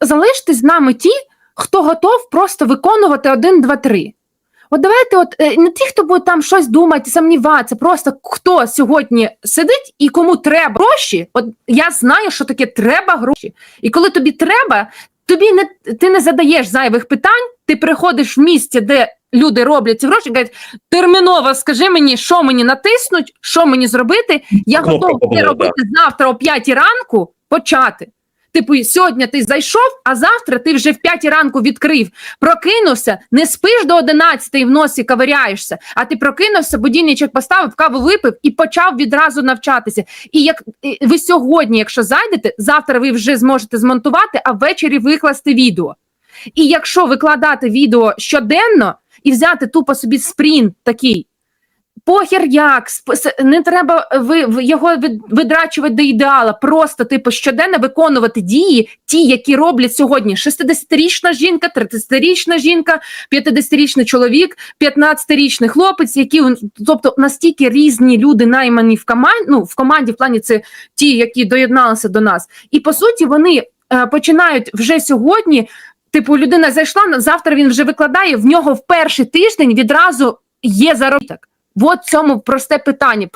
залишитесь з нами ті, хто готов просто виконувати один, два, три. От давайте, от е, не ті, хто буде там щось думати, сумніватися, просто хто сьогодні сидить і кому треба гроші. От я знаю, що таке треба гроші. І коли тобі треба, тобі не ти не задаєш зайвих питань, ти приходиш в місце, де люди роблять ці гроші, і кажуть, терміново скажи мені, що мені натиснуть, що мені зробити. Я готова це робити завтра о 5 ранку почати. Типу, сьогодні ти зайшов, а завтра ти вже в 5 ранку відкрив, прокинувся, не спиш до 11 і в носі ковиряєшся, а ти прокинувся, будильничок поставив, каву випив і почав відразу навчатися. І як ви сьогодні, якщо зайдете, завтра ви вже зможете змонтувати, а ввечері викласти відео. І якщо викладати відео щоденно і взяти тупо собі спринт такий. Похер як, не треба ви, ви- його від- видрачувати до ідеала. Просто типу щоденно виконувати дії, ті, які роблять сьогодні 60-річна жінка, 30-річна жінка, 50-річний чоловік, 15-річний хлопець, які тобто настільки різні люди наймані в команді, ну в команді в плані це ті, які доєдналися до нас. І по суті, вони е, починають вже сьогодні. Типу, людина зайшла завтра. Він вже викладає в нього в перший тиждень відразу є заробіток. От цьому просте питання.